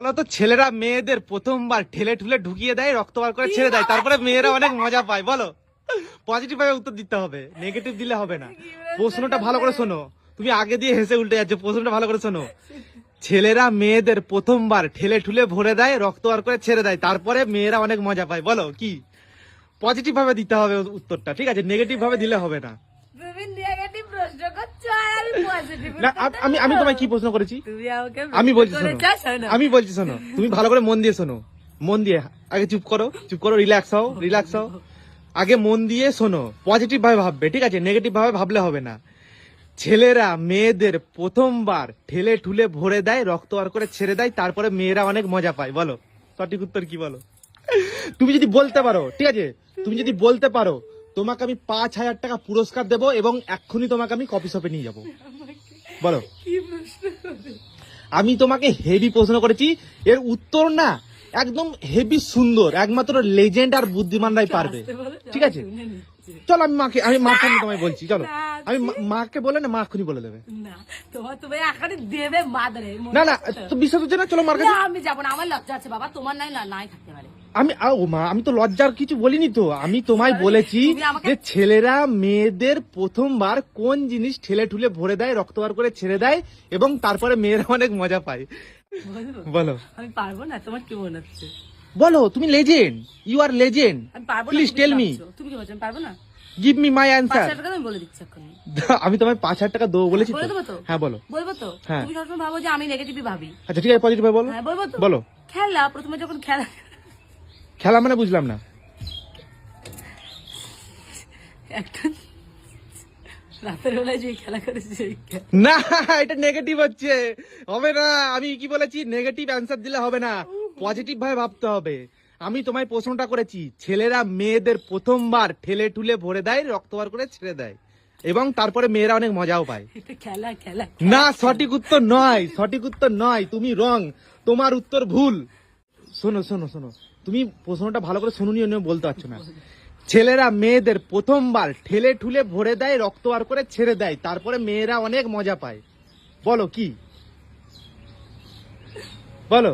বলতো, ছেলেরা মেয়েদের প্রথমবার ঠেলে ঠুলে ঢুকিয়ে দেয়, রক্ত বার করে ছেড়ে দেয়। তারপরে মেয়েরা অনেক মজা পায়, বলো। পজিটিভ ভাবে উত্তর দিতে হবে নেগেটিভ দিলে হবে না। প্রশ্নটা ভালো করে শোনো। তুমি আগে দিয়ে হেসে উল্টে যাচ্ছ, প্রশ্নটা ভালো করে শোনো। ছেলেরা মেয়েদের প্রথমবার ঠেলে ঠুলে ভরে দেয়, রক্ত বার করে ছেড়ে দেয়। তারপরে মেয়েরা অনেক মজা পায়, বলো, কি? পজিটিভ ভাবে দিতে হবে উত্তরটা, ঠিক আছে? নেগেটিভ ভাবে দিলে হবে না। প্রশ্ন করছ আর আমি পজিটিভ না আ- আমি আমি তোমায় কি প্রশ্ন করেছি? তুমি আমাকে আমি বলছি শোনো। আমি বলছি শোনো। তুমি ভালো করে মন দিয়ে শোনো। মন দিয়ে আগে চুপ করো চুপ করো রিল্যাক্স হও রিল্যাক্স হও। আগে মন দিয়ে শোনো। পজিটিভ ভাবে ভাববে ঠিক আছে? নেগেটিভ ভাবে ভাবলে হবে না। ছেলেরা মেয়েদের প্রথমবার ঠেলে ঠুলে ভরে দেয় রক্ত বার করে ছেড়ে দেয় তারপরে মেয়েরা অনেক মজা পায়। বলো। সঠিক উত্তর কি বলো? তুমি যদি বলতে পারো ঠিক আছে? তুমি যদি বলতে পারো তোমাকে আমি পাঁচ হাজার টাকা পুরস্কার দেবো এবং এক্ষুনি তোমাকে আমি কফি শপে নিয়ে যাব। বলো? আমি তোমাকে হেভি প্রশ্ন করেছি। এর উত্তর না একদম হেভি সুন্দর একমাত্র লেজেন্ড আর বুদ্ধিমানরাই পারবে। ঠিক আছে? চলো আমি মাকে আমি মাকে আমি তোমায় বলছি চলো। আমি মাকে বলে না মা এক্ষুনি বলে দেবে। না না না তো বিশ্বাস হচ্ছে না চলো মার কাছে। আমি যাব না আমার লজ্জা আছে বাবা তোমার নাই না নাই থাকতে পারে। আমি ও মা আমি তো লজ্জার কিছু বলিনি তো। আমি তোমায় বলেছি যে ছেলেরা মেয়েদের প্রথমবার কোন জিনিস ঠেলে ঠুলে ভরে দেয় রক্ত বার করে ছেড়ে দেয় এবং তারপরে মেয়েরা অনেক মজা পায়। বলো। আমি পারব না তোমার কি মনে হচ্ছে? বলো তুমি legend you are legend please tell me? তুমি কি বলছো পারব না? গিভ মি মাই অ্যান্সার আমি তোমায় পাঁচ হাজার টাকা দেবো বলেছি বলে তো? হ্যাঁ বলো। বলব তো? হ্যাঁ। তুমি সবসময় ভাবো যে আমি নেগেটিভই ভাবি। আচ্ছা ঠিক আছে পজিটিভ ভাবে বলো। হ্যাঁ বলব তো? বলো। খেলা প্রথমে যখন খেলা খেলা মানে বুঝলাম না। একটা রাতের বেলায় যে খেলা করেছে না এটা নেগেটিভ হচ্ছে। হবে না আমি কি বলেছি? নেগেটিভ অ্যান্সার দিলে হবে না। পজিটিভ ভাবে ভাবতে হবে। আমি তোমায় প্রশ্নটা করেছি ছেলেরা মেয়েদের প্রথমবার ঠেলে ঠুলে ভরে দেয় রক্তবার করে ছেড়ে দেয়। এবং তারপরে মেয়েরা অনেক মজাও পায়। খেলা খেলা না সঠিক উত্তর নয় সঠিক উত্তর নয় তুমি রং তোমার উত্তর ভুল। শোনো শোনো শোনো। তুমি প্রশ্নটা ভালো করে শুনুনি বলতে পারছ না। ছেলেরা মেয়েদের প্রথমবার ঠেলে ঠুলে ভরে দেয় রক্ত বার করে ছেড়ে দেয়। তারপরে মেয়েরা অনেক মজা পায়। বলো কি? বলো।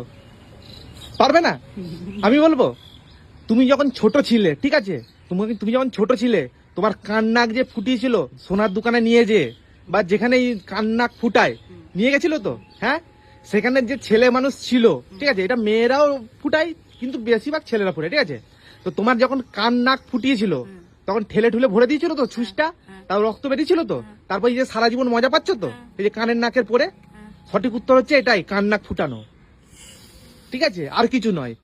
পারবে না? আমি বলব তুমি যখন ছোট ছিলে ঠিক আছে? তোমাকে তুমি যখন ছোট ছিলে তোমার কান্নাক যে ফুটিয়েছিল সোনার দোকানে নিয়ে যে বা যেখানে কান্নাক ফুটায় নিয়ে গেছিল তো? হ্যাঁ? সেখানে যে ছেলে মানুষ ছিল ঠিক আছে এটা মেয়েরাও ফুটায় কিন্তু বেশিরভাগ ছেলেরা ফুটে ঠিক আছে? তো তোমার যখন কান নাক ফুটিয়েছিল তখন ঠেলে ঠুলে ভরে দিয়েছিল তো ছুঁচটা? তাও রক্ত বেরিয়েছিল তো? তারপর এই যে সারা জীবন মজা পাচ্ছ তো? এই যে কানের নাকের পরে? সঠিক উত্তর হচ্ছে এটাই কান নাক ফুটানো। ঠিক আছে? আর কিছু নয়।